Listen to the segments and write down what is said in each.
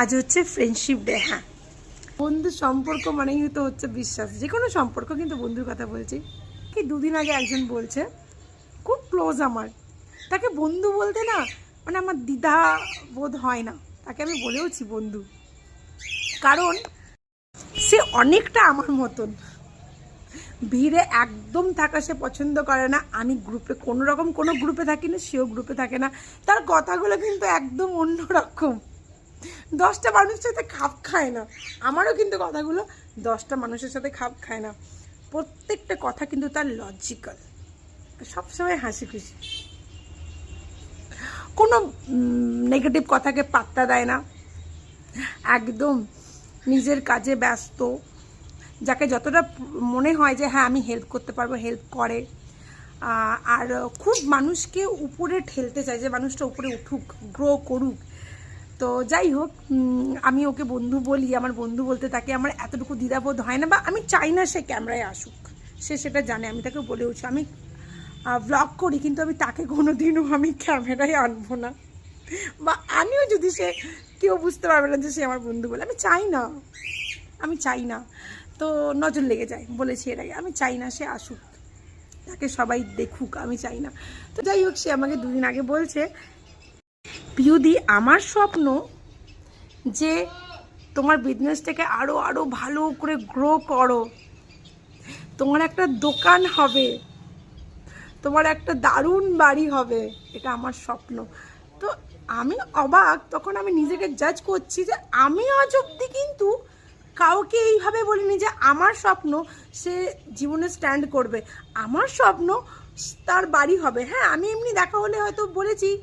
আজ হচ্ছে friendship day হ্যাঁ। বন্ধু সম্পর্ক মানেই তো হচ্ছে বিশ্বাস। যে কোনো সম্পর্ক কিন্তু বন্ধুর কথা বলছি। কি দুদিন আগে একজন বলছে খুব ক্লোজ আমার। তাকে বন্ধু বলতে না মানে আমার দ্বিধা বোধ হয় না। তাকে আমি বলেওছি বন্ধু। কারণ সে অনেকটা আমার মতন। ভিড়ে একদম থাকা সে পছন্দ করে না। আমি গ্রুপে কোনো রকম কোনো গ্রুপে থাকি না সেও গ্রুপে থাকে না। তার কথাগুলো কিন্তু একদম অন্যরকম। দশটা মানুষের সাথে খাপ খায় না। আমারও কিন্তু কথাগুলো দশটা মানুষের সাথে খাপ খায় না। প্রত্যেকটা কথা কিন্তু তার লজিক্যাল সবসময় হাসি খুশি। কোনো নেগেটিভ কথাকে পাত্তা দেয় না। একদম নিজের কাজে ব্যস্ত। যাকে যতটা মনে হয় যে হ্যাঁ আমি হেল্প করতে পারব হেল্প করে। আর খুব মানুষকে উপরে ঠেলতে চায় যে, মানুষটা উপরে উঠুক গ্রো করুক। তো যাই হোক আমি ওকে বন্ধু বলি, আমার বন্ধু বলতে তাকে আমার এতটুকু দ্বিধাবোধ হয় না বা আমি চাই না সে ক্যামেরায় আসুক। সে সেটা জানে, আমি তাকে বলেওছি আমি ব্লগ করি, কিন্তু আমি তাকে কোনো দিনও আমি ক্যামেরায় আনব না। বা আমিও যদি সে, কেউ বুঝতে পারবে না যে সে আমার বন্ধু বলে, আমি চাই না। আমি চাই না। তো নজর লেগে যায়, বলেছি এর আগে, আমি চাই না সে আসুক। তাকে সবাই দেখুক, আমি চাই না। তো যাই হোক, সে আমাকে দুদিন আগে বলছে পিউদি আমার স্বপ্ন যে তোমার বিজনেসটাকে আরও আরও ভালো করে গ্রো করো। তোমার একটা দোকান হবে। তোমার একটা দারুণ বাড়ি হবে। এটা আমার স্বপ্ন। তো আমি অবাক, তখন আমি নিজেকে জাজ করছি যে আমি আজ অব্দি কিন্তু কাউকে এইভাবে বলিনি যে আমার স্বপ্ন সে জীবনে স্ট্যান্ড করবে। আমার স্বপ্ন তার বাড়ি হবে। হ্যাঁ আমি এমনি দেখা হলে হয়তো বলেছি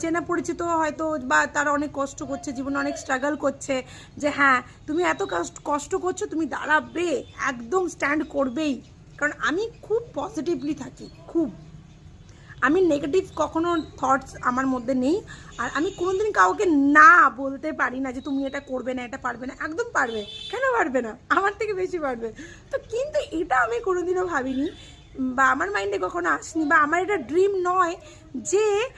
চেনা পরিচিত হয়তো বা তারা অনেক কষ্ট করছে, জীবনে অনেক স্ট্রাগল করছে, যে হ্যাঁ তুমি এত কষ্ট- কষ্ট করছ, তুমি দাঁড়াবে, একদম স্ট্যান্ড করবেই। কারণ আমি খুব পজিটিভলি থাকি, খুব। আমি নেগেটিভ কখনো থটস আমার মধ্যে নেই, আর আমি কোনোদিন কাউকে না বলতে পারি না যে তুমি এটা করবে না, এটা পারবে না, একদম পারবে। কেন পারবে না? আমার থেকে বেশি পারবে। তো কিন্তু এটা আমি কোনোদিনও ভাবিনি, বা আমার মাইন্ডে কখনো আসেনি, বা আমার এটা ড্রিম নয় যে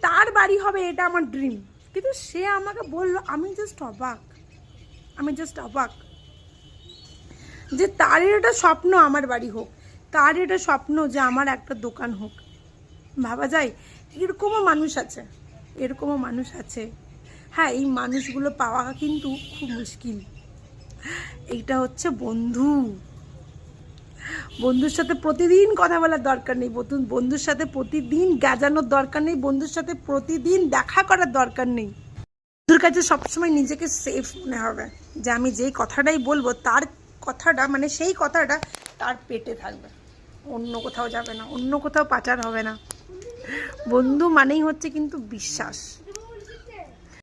তার বাড়ি হবে এটা আমার ড্রিম কিন্তু সে আমাকে বলল, আমি জাস্ট অবাক। আমি জাস্ট অবাক যে তার এটা স্বপ্ন আমার বাড়ি হোক তার এটা স্বপ্ন যে আমার একটা দোকান হোক। ভাবা যায়? এরকমও মানুষ আছে। এরকমও মানুষ আছে। হ্যাঁ এই মানুষগুলো পাওয়া কিন্তু খুব মুশকিল। এইটা হচ্ছে বন্ধু। বন্ধুর সাথে প্রতিদিন কথা বলার দরকার নেই বন্ধু- বন্ধুর সাথে প্রতিদিন গাজানোর দরকার নেই, বন্ধুর সাথে প্রতিদিন দেখা করার দরকার নেই। বন্ধুর কাছে সবসময় নিজেকে সেফ মনে হবে, যে আমি যেই কথাটাই বলব, তার কথাটা মানে সেই কথাটা তার পেটে থাকবে। অন্য কোথাও যাবে না, অন্য কোথাও পাচার হবে না। বন্ধু মানেই হচ্ছে কিন্তু বিশ্বাস।